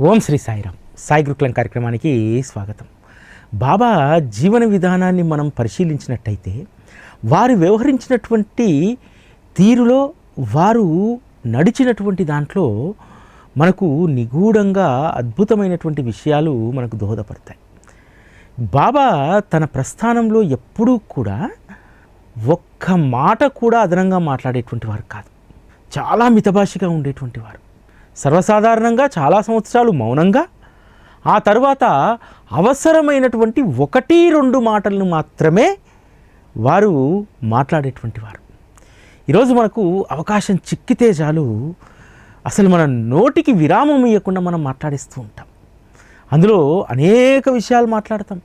ఓం శ్రీ సాయిరామ్. సాయి గురుకులం కార్యక్రమానికి స్వాగతం. బాబా జీవన విధానాన్ని మనం పరిశీలించినట్టయితే వారు వ్యవహరించినటువంటి తీరులో వారు నడిచినటువంటి దాంట్లో మనకు నిగూఢంగా అద్భుతమైనటువంటి విషయాలు మనకు దోహదపడతాయి. బాబా తన ప్రస్థానంలో ఎప్పుడూ కూడా ఒక్క మాట కూడా అదనంగా మాట్లాడేటువంటి వారు కాదు. చాలా మితభాషిగా ఉండేటువంటి వారు. సర్వసాధారణంగా చాలా సంవత్సరాలు మౌనంగా ఆ తర్వాత అవసరమైనటువంటి ఒకటి రెండు మాటలను మాత్రమే వారు మాట్లాడేటువంటి వారు. ఈరోజు మనకు అవకాశం చిక్కితే చాలు. అసలు మన నోటికి విరామం ఇవ్వకుండా మనం మాట్లాడిస్తూ ఉంటాం. అందులో అనేక విషయాలు మాట్లాడతాం.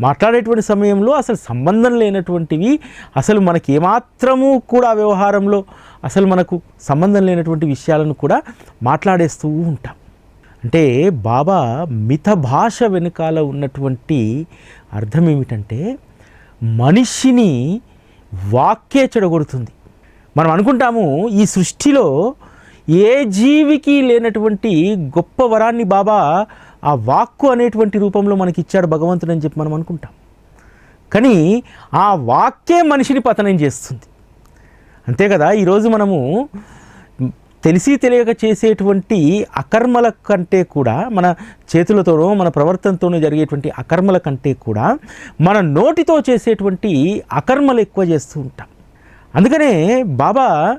మాట్లాడేటువంటి సమయంలో అసలు సంబంధం లేనటువంటివి అసలు మనకి ఏమాత్రము కూడా వ్యవహారంలో అసలు మనకు సంబంధం లేనటువంటి విషయాలను కూడా మాట్లాడేస్తూ ఉంటాం. అంటే బాబా మిత భాష వెనుకాల ఉన్నటువంటి అర్థం ఏమిటంటే మనిషిని వాక్యే చెడగొడుతుంది. మనం అనుకుంటాము ఈ సృష్టిలో ఏ జీవికి లేనటువంటి గొప్ప వరాన్ని బాబా ఆ వాక్కు అనేటువంటి రూపంలో మనకి ఇచ్చాడు భగవంతుడు అని చెప్పి మనం అనుకుంటాం. కానీ ఆ వాక్యే మనిషిని పతనం చేస్తుంది. అంతే కదా? ఈరోజు మనము తెలిసి తెలియక చేసేటువంటి అకర్మల కంటే కూడా మన చేతులతోనో మన ప్రవర్తనతోనో జరిగేటువంటి అకర్మల కంటే కూడా మన నోటితో చేసేటువంటి అకర్మలు ఎక్కువ చేస్తూ ఉంటాం. అందుకనే బాబా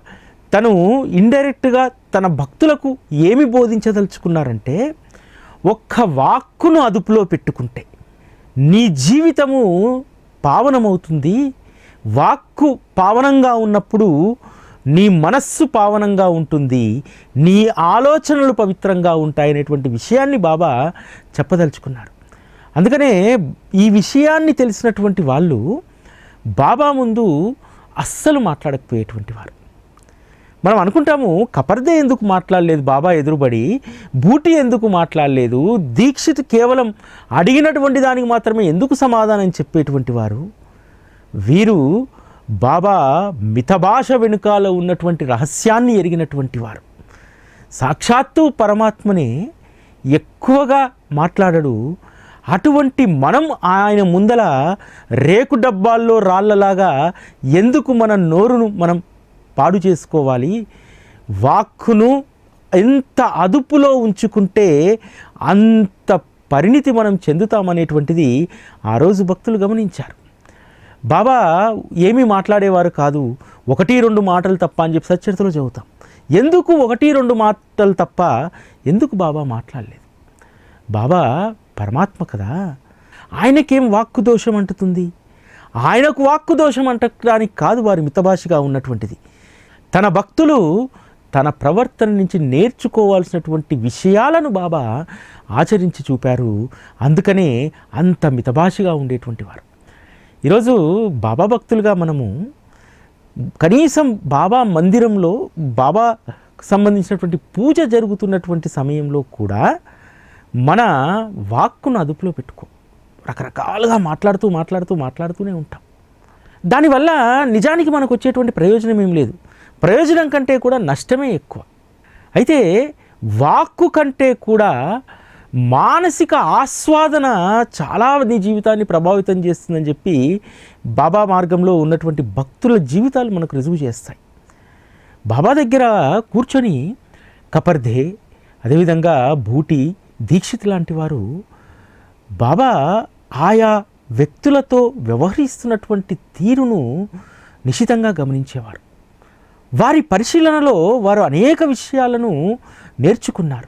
తను ఇండైరెక్ట్గా తన భక్తులకు ఏమి బోధించదలుచుకున్నారంటే ఒక్క వాక్కును అదుపులో పెట్టుకుంటే నీ జీవితము పావనమవుతుంది. వాక్కు పావనంగా ఉన్నప్పుడు నీ మనస్సు పావనంగా ఉంటుంది. నీ ఆలోచనలు పవిత్రంగా ఉంటాయనేటువంటి విషయాన్ని బాబా చెప్పదలుచుకున్నారు అందుకనే ఈ విషయాన్ని తెలిసినటువంటి వాళ్ళు బాబా ముందు అస్సలు మాట్లాడకపోయేటువంటి వారు. మనం అనుకుంటాము కపర్దే ఎందుకు మాట్లాడలేదు బాబా ఎదురుబడి బూటి ఎందుకు మాట్లాడలేదు దీక్షిత్ కేవలం అడిగినటువంటి దానికి మాత్రమే ఎందుకు సమాధానం చెప్పేటువంటి వారు? వీరు బాబా మితభాష వెనుకాల ఉన్నటువంటి రహస్యాన్ని ఎరిగినటువంటి వారు. సాక్షాత్తు పరమాత్మనే ఎక్కువగా మాట్లాడడు. అటువంటి మనం ఆయన ముందల రేకు డబ్బాల్లో రాళ్ళలాగా ఎందుకు మన నోరును మనం పాడు చేసుకోవాలి. వాక్కును ఎంత అదుపులో ఉంచుకుంటే అంత పరిణితి మనం చెందుతామనేటువంటిది ఆ రోజు భక్తులు గమనించారు. బాబా ఏమీ మాట్లాడేవారు కాదు. ఒకటి రెండు మాటలు తప్ప అని చెప్పి సచ్చరితలో చెబుతాం. ఎందుకు ఒకటి రెండు మాటలు తప్ప ఎందుకు బాబా మాట్లాడలేదు? బాబా పరమాత్మ కదా. ఆయనకేం వాక్కు దోషం అంటుతుంది? ఆయనకు వాక్కు దోషం అంటడానికి కాదు వారి మితభాషగా ఉన్నటువంటిది. తన భక్తులు తన ప్రవర్తన నుంచి నేర్చుకోవాల్సినటువంటి విషయాలను బాబా ఆచరించి చూపారు. అందుకనే అంత మితభాషగా ఉండేటువంటి వారు. ఈరోజు బాబా భక్తులుగా మనము కనీసం బాబా మందిరంలో బాబా సంబంధించినటువంటి పూజ జరుగుతున్నటువంటి సమయంలో కూడా మన వాక్కును అదుపులో పెట్టుకో. రకరకాలుగా మాట్లాడుతూ మాట్లాడుతూ మాట్లాడుతూనే ఉంటాం. దానివల్ల నిజానికి మనకు వచ్చేటువంటి ప్రయోజనం ఏం లేదు. ప్రయోజనం కంటే కూడా నష్టమే ఎక్కువ. అయితే వాక్కు కంటే కూడా మానసిక ఆస్వాదన చాలా నీ జీవితాన్ని ప్రభావితం చేస్తుందని చెప్పి బాబా మార్గంలో ఉన్నటువంటి భక్తుల జీవితాలు మనకు రుజువు చేస్తాయి. బాబా దగ్గర కూర్చొని కపర్ధే అదేవిధంగా బూటి దీక్షిత్ లాంటి వారు బాబా ఆయా వ్యక్తులతో వ్యవహరిస్తున్నటువంటి తీరును నిశితంగా గమనించేవారు. వారి పరిశీలనలో వారు అనేక విషయాలను నేర్చుకున్నారు.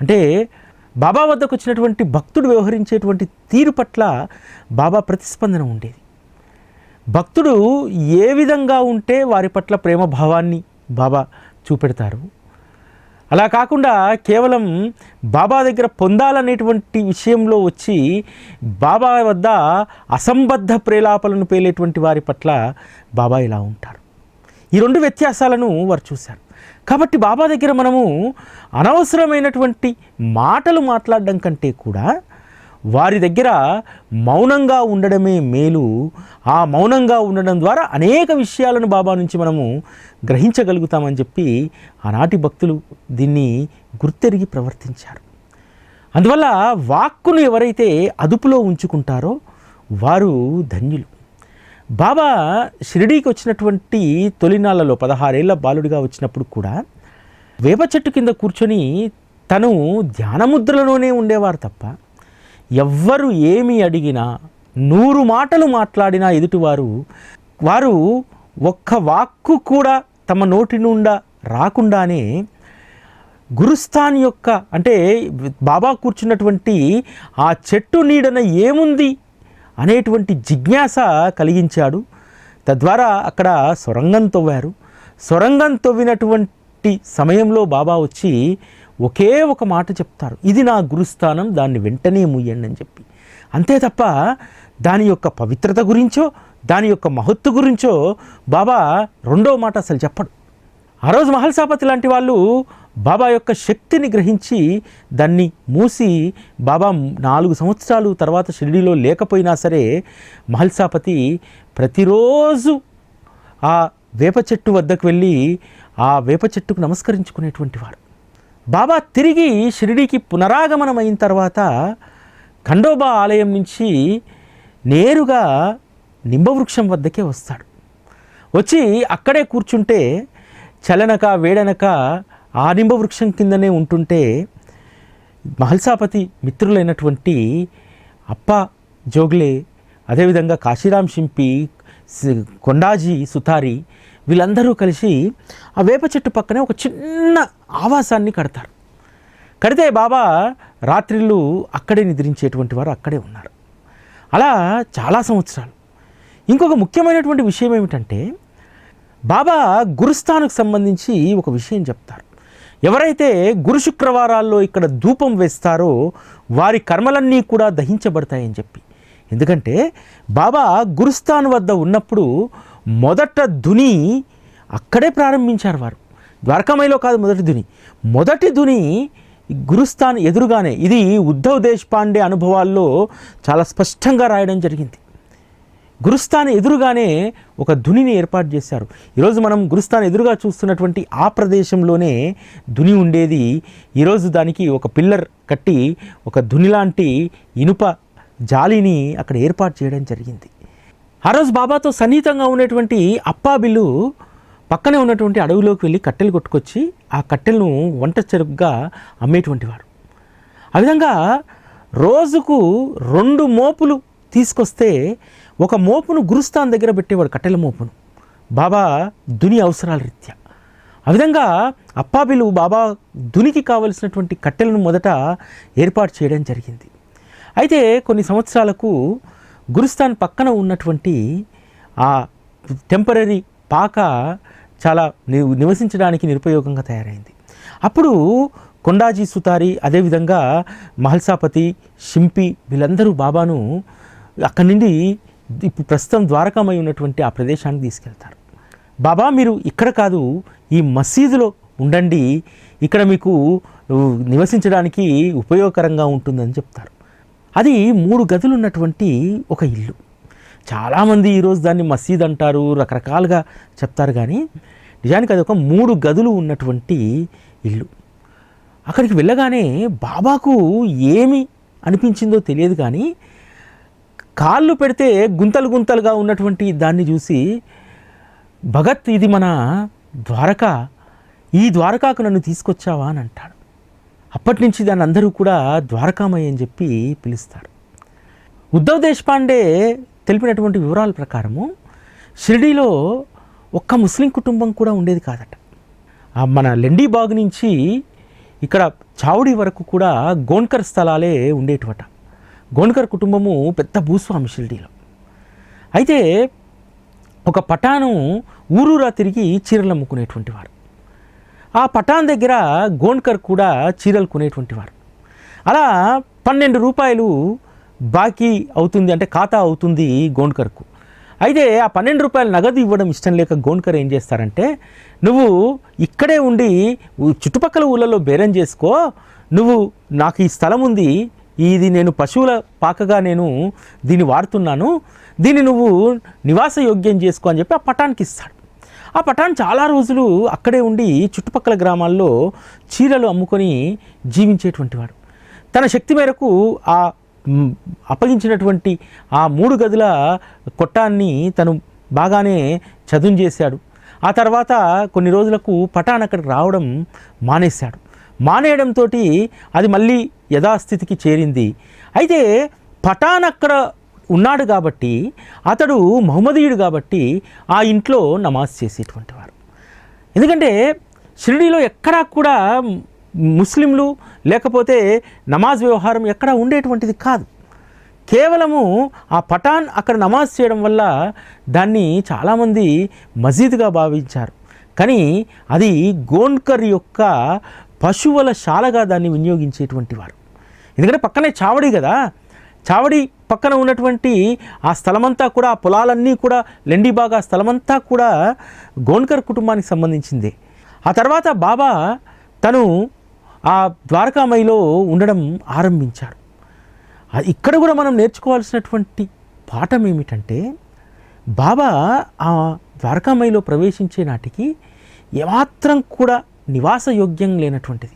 అంటే బాబా వద్దకు వచ్చినటువంటి భక్తుడు వ్యవహరించేటువంటి తీరు పట్ల బాబా ప్రతిస్పందన ఉండేది. భక్తుడు ఏ విధంగా ఉంటే వారి పట్ల ప్రేమ భావాన్ని బాబా చూపెడతారు. అలా కాకుండా కేవలం బాబా దగ్గర పొందాలనేటువంటి విషయంలో వచ్చి బాబా వద్ద అసంబద్ధ ప్రేలాపలను పేలేటువంటి వారి పట్ల బాబా ఇలా ఉంటారు. ఈ రెండు వ్యత్యాసాలను వారు చూశారు. కాబట్టి బాబా దగ్గర మనము అనవసరమైనటువంటి మాటలు మాట్లాడడం కంటే కూడా వారి దగ్గర మౌనంగా ఉండడమే మేలు. ఆ మౌనంగా ఉండడం ద్వారా అనేక విషయాలను బాబా నుంచి మనము గ్రహించగలుగుతామని చెప్పి ఆనాటి భక్తులు దీన్ని గుర్తెరిగి ప్రవర్తించారు. అందువల్ల వాక్కును ఎవరైతే అదుపులో ఉంచుకుంటారో వారు ధన్యులు. బాబా షిరిడీకి వచ్చినటువంటి తొలినాళ్ళలో పదహారేళ్ళ బాలుడిగా వచ్చినప్పుడు కూడా వేప చెట్టు కింద కూర్చొని తను ధ్యానముద్రలోనే ఉండేవారు తప్ప ఎవ్వరు ఏమి అడిగినా నూరు మాటలు మాట్లాడినా ఎదుటివారు వారు ఒక్క వాక్కు కూడా తమ నోటి నుండా రాకుండానే గురుస్థాన్ యొక్క అంటే బాబా కూర్చున్నటువంటి ఆ చెట్టు నీడన ఏముంది? అనేటువంటి జిజ్ఞాస కలిగించాడు. తద్వారా అక్కడ సొరంగం తవ్వారు. సొరంగం తవ్వినటువంటి సమయంలో బాబా వచ్చి ఒకే ఒక మాట చెప్తారు. ఇది నా గురుస్థానం దాన్ని వెంటనే ముయ్యండి అని చెప్పి. అంతే తప్ప దాని యొక్క పవిత్రత గురించో దాని యొక్క మహత్తు గురించో బాబా రెండో మాట అసలు చెప్పడు. ఆ రోజు మహల్ సాపతి లాంటి వాళ్ళు బాబా యొక్క శక్తిని గ్రహించి దాన్ని మూసి బాబా నాలుగు సంవత్సరాలు తర్వాత షిరిడీలో లేకపోయినా సరే మహల్సాపతి ప్రతిరోజు ఆ వేప చెట్టు వద్దకు వెళ్ళి ఆ వేప చెట్టుకు నమస్కరించుకునేటువంటి వాడు. బాబా తిరిగి షిరిడీకి పునరాగమనం అయిన తర్వాత ఖండోబా ఆలయం నుంచి నేరుగా నింబవృక్షం వద్దకే వస్తాడు. వచ్చి అక్కడే కూర్చుంటే చలనక వేడనక ఆ నింబవృక్షం కిందనే ఉంటుంటే మహల్సాపతి మిత్రులైనటువంటి అప్ప జోగ్లే అదేవిధంగా కాశీరాం షింపి కొండాజీ సుతారి వీళ్ళందరూ కలిసి ఆ వేప చెట్టు పక్కనే ఒక చిన్న ఆవాసాన్ని కడతారు. కడితే బాబా రాత్రిళ్ళు అక్కడే నిద్రించేటువంటి వారు అక్కడే ఉన్నారు. అలా చాలా సంవత్సరాలు. ఇంకొక ముఖ్యమైనటువంటి విషయం ఏమిటంటే బాబా గురుస్థానుకు సంబంధించి ఒక విషయం చెప్తారు. ఎవరైతే గురు శుక్రవారాల్లో ఇక్కడ ధూపం వేస్తారో వారి కర్మలన్నీ కూడా దహించబడతాయని చెప్పి. ఎందుకంటే బాబా గురుస్థాన్ వద్ద ఉన్నప్పుడు మొదట ధుని అక్కడే ప్రారంభించారు వారు. ద్వారకామయిలో కాదు మొదటి ధుని. మొదటి ధుని గురుస్థాన్ ఎదురుగానే ఇది ఉద్ధవ్ దేశపాండే అనుభవాల్లో చాలా స్పష్టంగా రాయడం జరిగింది. గురుస్థాన్ ఎదురుగానే ఒక ధునిని ఏర్పాటు చేశారు. ఈరోజు మనం గురుస్థాన్ ఎదురుగా చూస్తున్నటువంటి ఆ ప్రదేశంలోనే ధుని ఉండేది. ఈరోజు దానికి ఒక పిల్లర్ కట్టి ఒక ధుని లాంటి ఇనుప జాలిని అక్కడ ఏర్పాటు చేయడం జరిగింది. ఆ రోజు బాబాతో సన్నిహితంగా ఉన్నటువంటి అప్పాబిల్లు పక్కనే ఉన్నటువంటి అడవిలోకి వెళ్ళి కట్టెలు కొట్టుకొచ్చి ఆ కట్టెలను వంట చెరుకుగా అమ్మేటువంటి వాడు ఆ విధంగా రోజుకు రెండు మోపులు తీసుకొస్తే ఒక మోపును గురుస్థాన్ దగ్గర పెట్టేవాడు కట్టెల మోపును. బాబా దుని అవసరాల రీత్యా. ఆ విధంగా అప్పాబిలు బాబా దునికి కావలసినటువంటి కట్టెలను మొదట ఏర్పాటు చేయడం జరిగింది. అయితే కొన్ని సంవత్సరాలకు గురుస్థాన్ పక్కన ఉన్నటువంటి ఆ టెంపరీ పాక చాలా నివసించడానికి నిరుపయోగంగా తయారైంది. అప్పుడు కొండాజీ సుతారి అదేవిధంగా మహల్సాపతి షింపి వీళ్ళందరూ బాబాను అక్కడి నుండి ఇప్పుడు ప్రస్తుతం ద్వారకామై ఉన్నటువంటి ఆ ప్రదేశానికి తీసుకెళ్తారు. బాబా మీరు ఇక్కడ కాదు ఈ మసీదులో ఉండండి. ఇక్కడ మీకు నివసించడానికి ఉపయోగకరంగా ఉంటుందని చెప్తారు. అది మూడు గదులు ఉన్నటువంటి ఒక ఇల్లు. చాలామంది ఈరోజు దాన్ని మసీద్ అంటారు రకరకాలుగా చెప్తారు కానీ నిజానికి అది ఒక మూడు గదులు ఉన్నటువంటి ఇల్లు. అక్కడికి వెళ్ళగానే బాబాకు ఏమి అనిపించిందో తెలియదు కానీ కాళ్ళు పెడితే గుంతలు గుంతలుగా ఉన్నటువంటి దాన్ని చూసి భగత్ ఇది మన ద్వారక ఈ ద్వారకాకు నన్ను తీసుకొచ్చావా? అని అంటాడు. అప్పటి నుంచి దాన్ని అందరూ కూడా ద్వారకామయ్య అని చెప్పి పిలుస్తారు. ఉద్ధవ్ దేశపాండే తెలిపినటువంటి వివరాల ప్రకారము షిరిడీలో ఒక్క ముస్లిం కుటుంబం కూడా ఉండేది కాదట. మన మన లెండీబాగ్ నుంచి ఇక్కడ చావుడి వరకు కూడా గోన్కర్ స్థలాలే ఉండేటివట. గోన్కర్ కుటుంబము పెద్ద భూస్వామి షిరిడీలో. అయితే ఒక పటాను ఊరూరా తిరిగి చీరలు అమ్ముకునేటువంటి వారు. ఆ పటాన్ దగ్గర గోన్కర్ కూడా చీరలు కొనేటువంటి వారు. అలా పన్నెండు రూపాయలు బాకీ అవుతుంది అంటే ఖాతా అవుతుంది గోండ్కర్కు. అయితే ఆ పన్నెండు రూపాయలు నగదు ఇవ్వడం ఇష్టం లేక గోన్కర్ ఏం చేస్తారంటే నువ్వు ఇక్కడే ఉండి చుట్టుపక్కల ఊళ్ళలో బేరం చేసుకో నువ్వు నాకు ఈ స్థలం ఉంది ఇది నేను పశువుల పాకగా నేను దీన్ని వాడుతున్నాను. దీన్ని నువ్వు నివాస యోగ్యం చేసుకో అని చెప్పి ఆ పటానికి ఇస్తాడు. ఆ పటాన్ చాలా రోజులు అక్కడే ఉండి చుట్టుపక్కల గ్రామాల్లో చీరలు అమ్ముకొని జీవించేటువంటి వాడు. తన శక్తి మేరకు ఆ అప్పగించినటువంటి ఆ మూడు గదుల కొట్టాన్ని తను బాగానే చదును చేశాడు. ఆ తర్వాత కొన్ని రోజులకు పటాన్ అక్కడికి రావడం మానేశాడు. మానేయడంతో అది మళ్ళీ యథాస్థితికి చేరింది. అయితే పఠాన్ అక్కడ ఉన్నాడు కాబట్టి అతడు మహమ్మదీయుడు కాబట్టి ఆ ఇంట్లో నమాజ్ చేసేటువంటి వారు. ఎందుకంటే షిరిడీలో ఎక్కడా కూడా ముస్లింలు లేకపోతే నమాజ్ వ్యవహారం ఎక్కడా ఉండేటువంటిది కాదు. కేవలము ఆ పఠాన్ అక్కడ నమాజ్ చేయడం వల్ల దాన్ని చాలామంది మసీదుగా భావించారు. కానీ అది గోండ్కర్ యొక్క పశువుల శాలగా దాన్ని వినియోగించేటువంటి వారు. ఎందుకంటే పక్కనే చావడి కదా. చావడి పక్కన ఉన్నటువంటి ఆ స్థలమంతా కూడా ఆ పొలాలన్నీ కూడా లెండిబాగా స్థలమంతా కూడా గోన్కర్ కుటుంబానికి సంబంధించింది. ఆ తర్వాత బాబా తను ఆ ద్వారకామయిలో ఉండడం ఆరంభించారు. ఇక్కడ కూడా మనం నేర్చుకోవాల్సినటువంటి పాఠం ఏమిటంటే బాబా ఆ ద్వారకామయిలో ప్రవేశించే నాటికి ఏమాత్రం కూడా నివాసయోగ్యం లేనటువంటిది.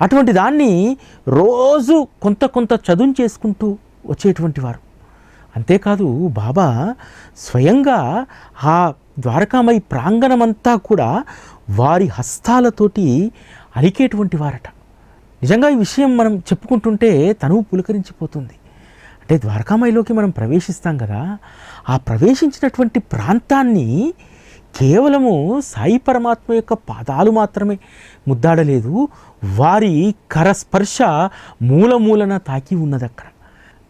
అటువంటి దాన్ని రోజు కొంత కొంత చదును చేసుకుంటూ వచ్చేటువంటి వారు. అంతేకాదు బాబా స్వయంగా ఆ ద్వారకామై ప్రాంగణమంతా కూడా వారి హస్తాలతోటి అలికేటువంటి వారట. నిజంగా ఈ విషయం మనం చెప్పుకుంటుంటే తనువు పులకరించిపోతుంది. అంటే ద్వారకామాయిలోకి మనం ప్రవేశిస్తాం కదా ఆ ప్రవేశించినటువంటి ప్రాంతాన్ని కేవలము సాయి పరమాత్మ యొక్క పాదాలు మాత్రమే ముద్దాడలేదు వారి కరస్పర్శ మూల మూలన తాకి ఉన్నది అక్కడ.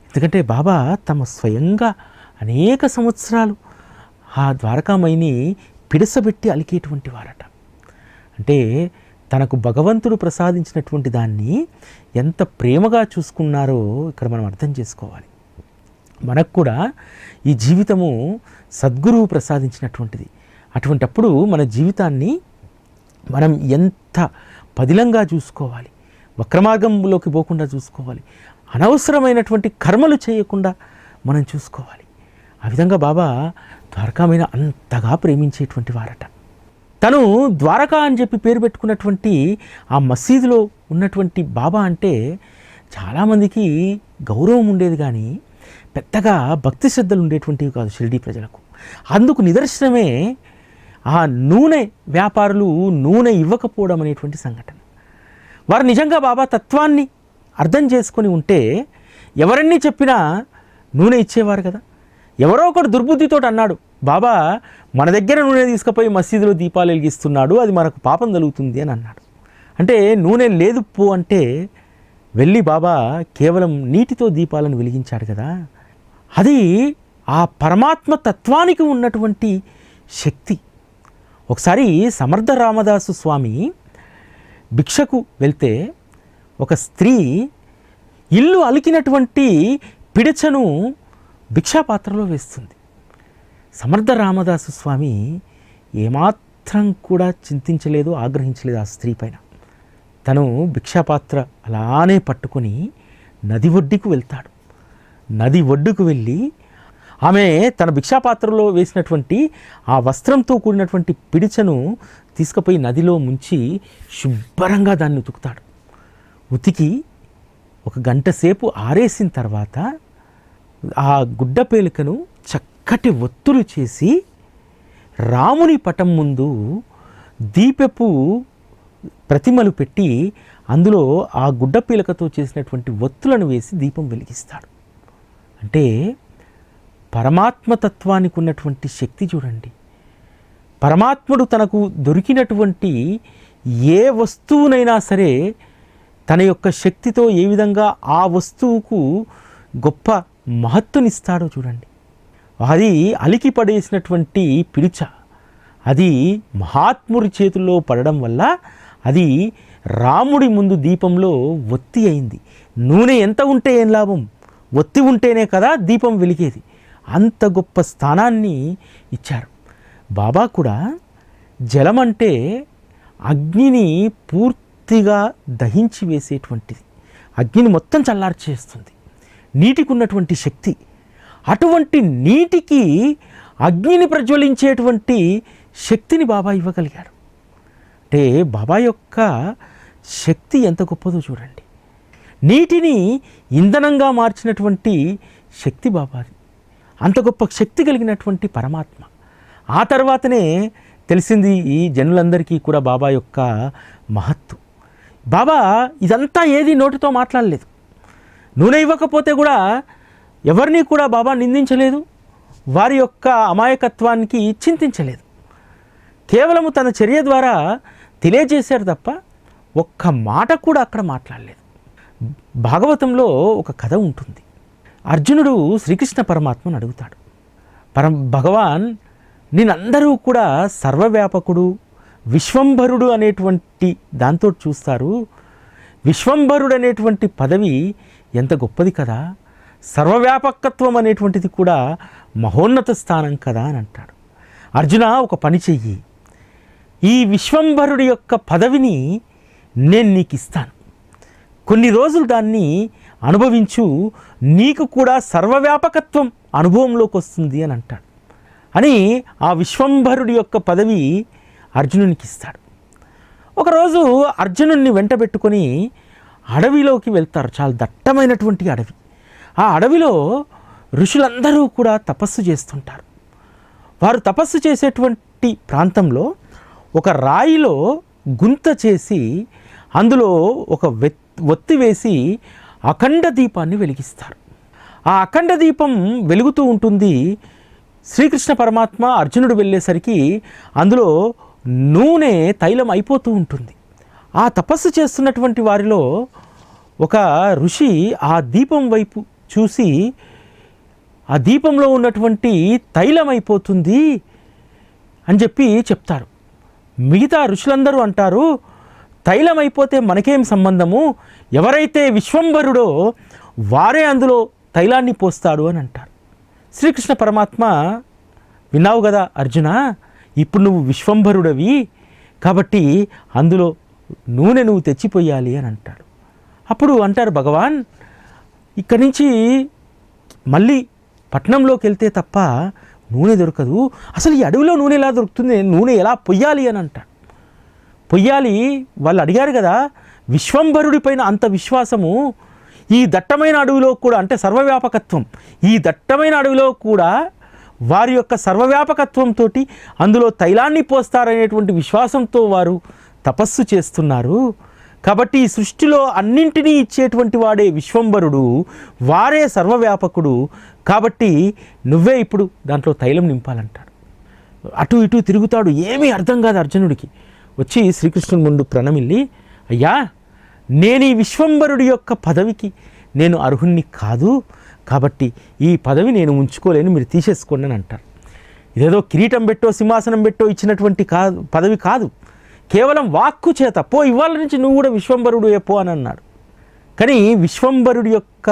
ఎందుకంటే బాబా తమ స్వయంగా అనేక సంవత్సరాలు ఆ ద్వారకామయిని పిడసబెట్టి అలికేటువంటి వారట. అంటే తనకు భగవంతుడు ప్రసాదించినటువంటి దాన్ని ఎంత ప్రేమగా చూసుకున్నారో ఇక్కడ మనం అర్థం చేసుకోవాలి. మనకు కూడా ఈ జీవితము సద్గురువు ప్రసాదించినటువంటిది. అటువంటప్పుడు మన జీవితాన్ని మనం ఎంత పదిలంగా చూసుకోవాలి వక్రమార్గంలోకి పోకుండా చూసుకోవాలి అనవసరమైనటువంటి కర్మలు చేయకుండా మనం చూసుకోవాలి. ఆ విధంగా బాబా ద్వారకామైన అంతగా ప్రేమించేటువంటి వారట. తను ద్వారకా అని చెప్పి పేరు పెట్టుకున్నటువంటి ఆ మసీదులో ఉన్నటువంటి బాబా అంటే చాలామందికి గౌరవం ఉండేది కానీ పెద్దగా భక్తి శ్రద్ధలు ఉండేటువంటివి కాదు షిరిడీ ప్రజలకు. అందుకు నిదర్శనమే ఆ నూనె వ్యాపారులు నూనె ఇవ్వకపోవడం అనేటువంటి సంఘటన. వారు నిజంగా బాబా తత్వాన్ని అర్థం చేసుకొని ఉంటే ఎవరన్నీ చెప్పినా నూనె ఇచ్చేవారు కదా. ఎవరో ఒకడు దుర్బుద్ధితో అన్నాడు బాబా మన దగ్గర నూనె తీసుకుపోయి మసీదులో దీపాలు వెలిగిస్తున్నాడు అది మనకు పాపం కలుగుతుంది అని అన్నాడు. అంటే నూనె లేదు పో అంటే వెళ్ళి బాబా కేవలం నీటితో దీపాలను వెలిగించాడు కదా. అది ఆ పరమాత్మ తత్వానికి ఉన్నటువంటి శక్తి. ఒకసారి సమర్థ రామదాసు స్వామి భిక్షకు వెళ్తే ఒక స్త్రీ ఇల్లు అలికినటువంటి పిడిచను భిక్షాపాత్రలో వేస్తుంది. సమర్థ రామదాసు స్వామి ఏమాత్రం కూడా చింతించలేదు ఆగ్రహించలేదు ఆ స్త్రీ పైన. తను భిక్షాపాత్ర అలానే పట్టుకొని నది ఒడ్డుకు వెళ్తాడు. నది ఒడ్డుకు వెళ్ళి ఆమె తన భిక్షాపాత్రలో వేసినటువంటి ఆ వస్త్రంతో కూడినటువంటి పిడిచను తీసుకుపోయి నదిలో ముంచి శుభ్రంగా దాన్ని ఉతుకుతాడు. ఉతికి ఒక గంట సేపు ఆరేసిన తర్వాత ఆ గుడ్డ పేలికను చక్కటి ఒత్తులు చేసి రాముని పటం ముందు దీపపు ప్రతిమలు పెట్టి అందులో ఆ గుడ్డ పీలకతో చేసినటువంటి ఒత్తులను వేసి దీపం వెలిగిస్తాడు. అంటే పరమాత్మతత్వానికి ఉన్నటువంటి శక్తి చూడండి. పరమాత్ముడు తనకు దొరికినటువంటి ఏ వస్తువునైనా సరే తన యొక్క శక్తితో ఏ విధంగా ఆ వస్తువుకు గొప్ప మహత్తునిస్తాడో చూడండి. అది అలికి పడేసినటువంటి పిడిచ. అది మహాత్ముడి చేతుల్లో పడడం వల్ల అది రాముడి ముందు దీపంలో ఒత్తి అయింది. నూనె ఎంత ఉంటే ఏం లాభం? ఒత్తి ఉంటేనే కదా దీపం వెలిగేది. అంత గొప్ప స్థానాన్ని ఇచ్చారు. బాబా కూడా జలం అంటే అగ్నిని పూర్తిగా దహించి వేసేటువంటిది. అగ్నిని మొత్తం చల్లార్చేస్తుంది. నీటికి ఉన్నటువంటి శక్తి. అటువంటి నీటికి అగ్నిని ప్రజ్వలించేటువంటి శక్తిని బాబా ఇవ్వగలిగారు. అంటే బాబా యొక్క శక్తి ఎంత గొప్పదో చూడండి. నీటిని ఇంధనంగా మార్చినటువంటి శక్తి బాబాది. అంత గొప్ప శక్తి కలిగినటువంటి పరమాత్మ. ఆ తర్వాతనే తెలిసింది ఈ జనులందరికీ కూడా బాబా యొక్క మహత్తు. బాబా ఇదంతా ఏది నోటితో మాట్లాడలేదు. నూనె ఇవ్వకపోతే కూడా ఎవరిని కూడా బాబా నిందించలేదు. వారి యొక్క అమాయకత్వానికి చింతించలేదు. కేవలము తన చర్య ద్వారా తెలియజేశారు తప్ప ఒక్క మాట కూడా అక్కడ మాట్లాడలేదు. భాగవతంలో ఒక కథ ఉంటుంది. అర్జునుడు శ్రీకృష్ణ పరమాత్మను అడుగుతాడు. పరం భగవాన్ నేనందరూ కూడా సర్వవ్యాపకుడు విశ్వంభరుడు అనేటువంటి దాంతో చూస్తారు. విశ్వంభరుడు అనేటువంటి పదవి ఎంత గొప్పది కదా. సర్వవ్యాపకత్వం అనేటువంటిది కూడా మహోన్నత స్థానం కదా అని అంటాడు. అర్జున ఒక పని చెయ్యి. ఈ విశ్వంభరుడి యొక్క పదవిని నేను నీకు ఇస్తాను కొన్ని రోజులు దాన్ని అనుభవించు నీకు కూడా సర్వవ్యాపకత్వం అనుభవంలోకి వస్తుంది అని అంటాడు. అని ఆ విశ్వంభరుడి యొక్క పదవి అర్జునునికి ఇస్తాడు. ఒకరోజు అర్జునుడిని వెంటబెట్టుకొని అడవిలోకి వెళ్తారు. చాలా దట్టమైనటువంటి అడవి. ఆ అడవిలో ఋషులందరూ కూడా తపస్సు చేస్తుంటారు. వారు తపస్సు చేసేటువంటి ప్రాంతంలో ఒక రాయిలో గుంత చేసి అందులో ఒక వెత్ ఒత్తి వేసి అఖండ దీపాన్ని వెలిగిస్తారు. ఆ అఖండ దీపం వెలుగుతూ ఉంటుంది. శ్రీకృష్ణ పరమాత్మ అర్జునుడు వెళ్ళేసరికి అందులో నూనె తైలం అయిపోతూ ఉంటుంది. ఆ తపస్సు చేస్తున్నటువంటి వారిలో ఒక ఋషి ఆ దీపం వైపు చూసి ఆ దీపంలో ఉన్నటువంటి తైలం అయిపోతుంది అని చెప్పి చెప్తారు. మిగతా ఋషులందరూ అంటారు తైలం అయిపోతే మనకేం సంబంధము? ఎవరైతే విశ్వంభరుడో వారే అందులో తైలాన్ని పోస్తాడు అని అంటారు. శ్రీకృష్ణ పరమాత్మ విన్నావు కదా అర్జున ఇప్పుడు నువ్వు విశ్వంభరుడవి కాబట్టి అందులో నూనె నువ్వు తెచ్చిపోయాలి అని అంటాడు. అప్పుడు అంటారు భగవాన్ ఇక్కడి నుంచి మళ్ళీ పట్నంలోకి వెళ్తే తప్ప నూనె దొరకదు. అసలు ఈ అడవిలో నూనె ఎలా దొరుకుతుంది? నూనె ఎలా పొయ్యాలి అని అంటాడు. పొయ్యాలి. వాళ్ళు అడిగారు కదా విశ్వంభరుడిపైన అంత విశ్వాసము ఈ దట్టమైన అడవిలో కూడా అంటే సర్వవ్యాపకత్వం ఈ దట్టమైన అడవిలో కూడా వారి యొక్క సర్వవ్యాపకత్వంతో అందులో తైలాన్ని పోస్తారనేటువంటి విశ్వాసంతో వారు తపస్సు చేస్తున్నారు. కాబట్టి ఈ సృష్టిలో అన్నింటినీ ఇచ్చేటువంటి వాడే విశ్వంబరుడు వారే సర్వవ్యాపకుడు. కాబట్టి నువ్వే ఇప్పుడు దాంట్లో తైలం నింపాలంటాడు. అటు ఇటు తిరుగుతాడు ఏమీ అర్థం కాదు అర్జునుడికి. వచ్చి శ్రీకృష్ణుని ముందు ప్రణమిల్లి అయ్యా నేను ఈ విశ్వంబరుడి యొక్క పదవికి నేను అర్హుణ్ణి కాదు కాబట్టి ఈ పదవి నేను ఉంచుకోలేను మీరు తీసేసుకోండి అని అంటారు. ఇదేదో కిరీటం పెట్టో సింహాసనం పెట్టో ఇచ్చినటువంటి కాదు పదవి కాదు. కేవలం వాక్కు చేత పో ఇవాళ నుంచి నువ్వు కూడా విశ్వంబరుడు పో అని అన్నాడు. కానీ విశ్వంబరుడి యొక్క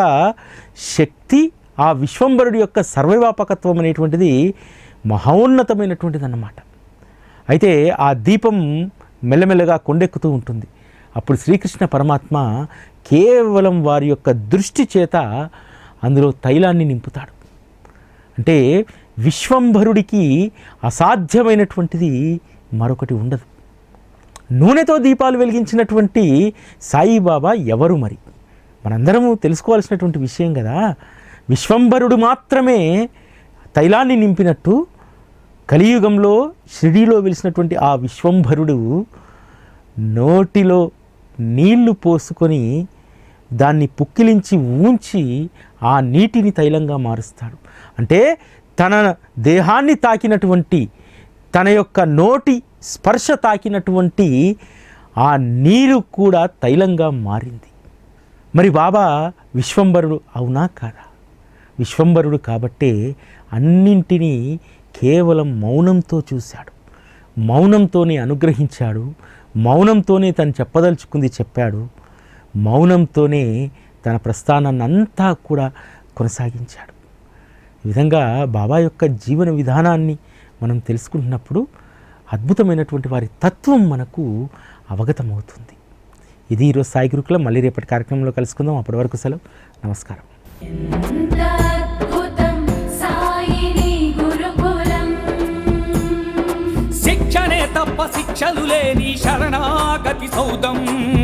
శక్తి ఆ విశ్వంబరుడి యొక్క సర్వవ్యాపకత్వం అనేటువంటిది మహోన్నతమైనటువంటిది అన్నమాట అయితే ఆ దీపం మెల్లమెల్లగా కొండెక్కుతూ ఉంటుంది. అప్పుడు శ్రీకృష్ణ పరమాత్మ కేవలం వారి యొక్క దృష్టి చేత అందులో తైలాన్ని నింపుతాడు. అంటే విశ్వంభరుడికి అసాధ్యమైనటువంటిది మరొకటి ఉండదు. నూనెతో దీపాలు వెలిగించినటువంటి సాయిబాబా ఎవరు మరి? మనందరము తెలుసుకోవాల్సినటువంటి విషయం కదా. విశ్వంభరుడు మాత్రమే తైలాన్ని నింపినట్టు కలియుగంలో షిరిడీలో వెలిసినటువంటి ఆ విశ్వంభరుడు నోటిలో నీళ్ళు పోసుకొని దాన్ని పుక్కిలించి ఊంచి ఆ నీటిని తైలంగా మారుస్తాడు. అంటే తన దేహాన్ని తాకినటువంటి తన యొక్క నోటి స్పర్శ తాకినటువంటి ఆ నీరు కూడా తైలంగా మారింది. మరి బాబా విశ్వంబరుడు అవునా కాదా? విశ్వంబరుడు కాబట్టే అన్నింటినీ కేవలం మౌనంతో చూశాడు. మౌనంతోనే అనుగ్రహించాడు. మౌనంతోనే తను చెప్పదలుచుకుంది చెప్పాడు. మౌనంతోనే తన ప్రస్థానాన్ని అంతా కూడా కొనసాగించాడు. ఈ విధంగా బాబా యొక్క జీవన విధానాన్ని మనం తెలుసుకుంటున్నప్పుడు అద్భుతమైనటువంటి వారి తత్వం మనకు అవగతమవుతుంది. ఇది ఈరోజు సాయి గురుకులం. మళ్ళీ రేపటి కార్యక్రమంలో కలుసుకుందాం. అప్పటి వరకు సెలవు. నమస్కారం. శిక్షణే లేని శరణాగతి సౌదం.